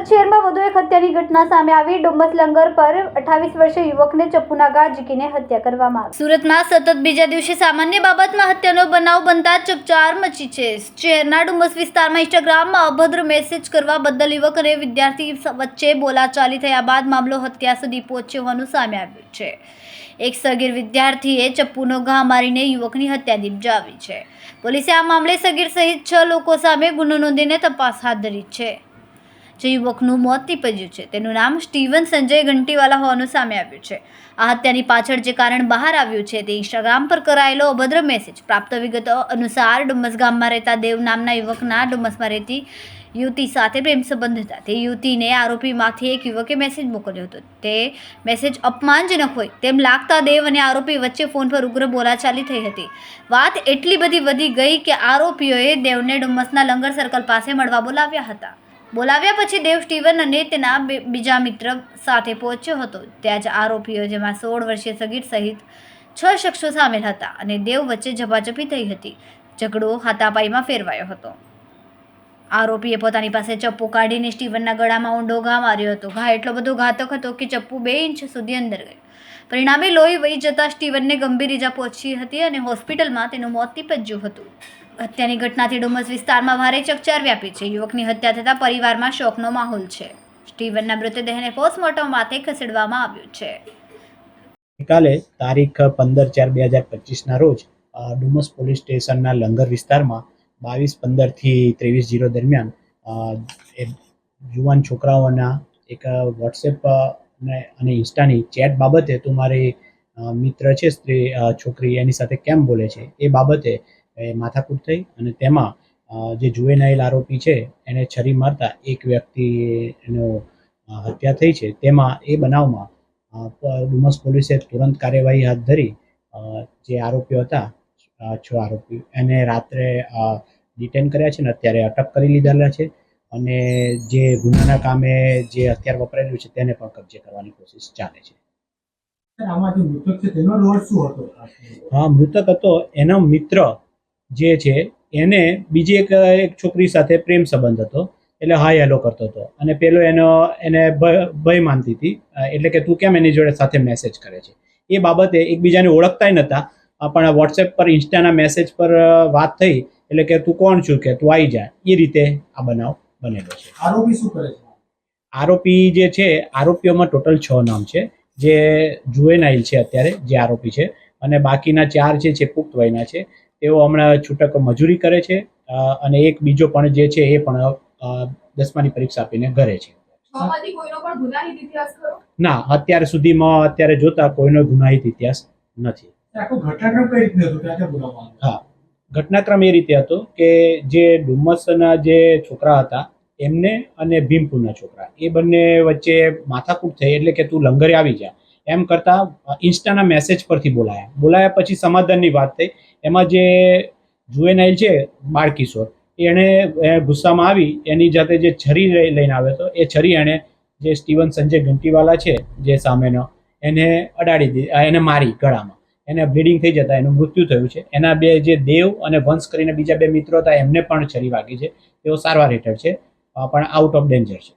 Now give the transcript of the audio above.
સુરત શહેરમાં વધુ એક હત્યાની ઘટના સામે આવી. ડુમ્બસ લંગર પર અઠાવીસ વર્ષીય યુવકને ચપ્પુના ઘા ઝીકીને હત્યા કરવામાં આવી. સુરતમાં સતત બીજા દિવસે સામાન્ય બાબતમાં હત્યાનો બનાવ બનતા ચકચાર મચી છે. શહેરના ડુમ્બસ વિસ્તારમાં ઇન્સ્ટાગ્રામમાં અભદ્ર મેસેજ કરવા બદલ યુવક અને વિદ્યાર્થી વચ્ચે બોલાચાલી થયા બાદ મામલો હત્યા સુધી પહોંચ્યો હોવાનું સામે આવ્યું છે. એક સગીર વિદ્યાર્થીએ ચપ્પુનો ઘા મારીને યુવકની હત્યા નિપજાવી છે. પોલીસે આ મામલે સગીર સહિત છ લોકો સામે ગુનો નોંધીને તપાસ હાથ ધરી છે. જે યુવકનું મોત નીપજ્યું છે. તેનું નામ સ્ટીવન સંજય ઘંટીવાલા હોવાનું સામે આવ્યું છે. આ હત્યાની પાછળ જે કારણ બહાર આવ્યું છે તે ઇન્સ્ટાગ્રામ પર કરાયેલો અભદ્ર મેસેજ. પ્રાપ્ત વિગતો અનુસાર ડુમ્મસ ગામમાં રહેતા દેવ નામના યુવકના ડુમ્મસમાં રહેતી યુવતી સાથે પ્રેમ સંબંધ હતા. તે યુવતીને આરોપીમાંથી એક યુવકે મેસેજ મોકલ્યો હતો. તે મેસેજ અપમાનજનક હોય તેમ લાગતા દેવ અને આરોપી વચ્ચે ફોન પર ઉગ્ર બોલાચાલી થઈ હતી. વાત એટલી બધી વધી ગઈ કે આરોપીઓએ દેવને ડુમ્મસના લંગર સર્કલ પાસે મળવા બોલાવ્યા હતા. બોલાવ્યા પછી દેવ સ્ટીવન અને તેના બીજા મિત્ર સાથે પહોંચ્યો હતો. ત્યાં જ આરોપીઓ, જેમાં સોળ વર્ષીય સગીર સહિત છ શખ્સો સામેલ હતા અને દેવ વચ્ચે ઝપાઝપી થઈ હતી. ઝઘડો હાથાપાઈમાં ફેરવાયો હતો. આરોપીએ પોતાની પાસે ચપ્પુ કાઢીને સ્ટીવનના ગળામાં ઊંડો ઘા માર્યો હતો. ઘા એટલો બધો ઘાતક હતો કે ચપ્પુ બે ઇંચ સુધી અંદર ગયો પરિણામે લોહી વહી જતા સ્ટીવનને ગંભીર ઈજા પહોંચી હતી અને હોસ્પિટલમાં તેનું મોત નીપજ્યું હતું. હત્યાની ઘટનાથી ડુમસ વિસ્તારમાં ભારે ચકચાર વ્યાપી છે. યુવકની હત્યા થતાં પરિવારમાં શોકનો માહોલ છે. સ્ટીવનના મૃતદેહને પોસ્ટમોર્ટમ માટે ખસેડવામાં આવ્યું છે. ગઈકાલે તારીખ પંદર ચાર બે હજાર પચીસના રોજ ડુમસ પોલીસ સ્ટેશનના લંગર વિસ્તારમાં બાવીસ પંદરથી ત્રેવીસ જીરો દરમિયાન યુવાન છોકરાઓના એક વોટ્સએપ અને ઇન્સ્ટાની ચેટ બાબતે તું મારી મિત્ર છે સ્ત્રી છોકરી એની સાથે કેમ બોલે છે? એ બાબતે એ માથાકૂટ થઈ અને તેમાં જે જુએનાઇલ આરોપી છે એને છરી મારતા એક વ્યક્તિ એનો હત્યા થઈ છે. તેમાં એ બનાવમાં ડુમસ પોલીસે તુરંત કાર્યવાહી હાથ ધરી જે આરોપીઓ હતા છ આરોપી એને રાત્રે ડિટેન કર્યા છે ને અત્યારે અટક કરી લીધેલા છે અને જે ગુનાના કામે જે હથિયાર વપરાયેલું છે તેને પણ કબજે કરવાની કોશિશ ચાલે છે. હા મૃતક હતો એનો મિત્ર જે છે એને બીજી એક એક છોકરી સાથે પ્રેમ સંબંધ હતો. એટલે હાય હેલો કરતો હતો. અને પેલો એનો એને ભય માનતી હતી. એટલે કે તું કેમ એની જોડે સાથે મેસેજ કરે છે? એ બાબતે એકબીજાને ઓળખતાય નહોતા પણ વોટ્સએપ પર ઇન્સ્ટાના મેસેજ પર વાત થઈ. એટલે કે તું કોણ છું કે તું આવી જા. એ રીતે આ બનાવ બનેલો છે. આરોપી શું કરે છે? આરોપી જે છે આરોપીઓમાં ટોટલ છ નામ છે. જે જુએનાઇલ છે અત્યારે જે આરોપી છે. અને બાકીના ચાર છે જે પુખ્ત વયના છે. તેઓ હમણાં છૂટક મજૂરી કરે છે અને એક બીજો પણ જે છે એ પણ દસમાની પરીક્ષા આપીને ઘરે છે. ના અત્યાર સુધીમાં અત્યારે જોતા કોઈનો ગુનાહિત ઇતિહાસ નથી. હા. ઘટનાક્રમ એ રીતે હતો કે જે ડુમ્મસના જે છોકરા હતા એમને અને ભીમપુરના છોકરા એ બંને વચ્ચે માથાકૂટ થઈ એટલે કે તું લંગરે આવી જા. એમ કરતાં ઇન્સ્ટાના મેસેજ પરથી બોલાયા. બોલાયા પછી સમાધાનની વાત થઈ. એમાં જે જુએનાઇલ છે, બાળકિશોર એણે ગુસ્સામાં આવી, એની જાતે જે છરી લઈને આવ્યો હતો, એ છરી એણે જે સ્ટીવન સંજય ઘંટીવાલા છે, જે સામેનો, એને અડાડી દી એને મારી ગળામાં. એને બ્લીડિંગ થઈ જતા, એનું મૃત્યુ થયું છે. એના બે જે દેવ અને વંશ કરીને બીજા બે મિત્રો હતા, એમને પણ છરી વાગી છે. તેઓ સારવાર હેઠળ છે, પણ આઉટ ઓફ ડેન્જર છે.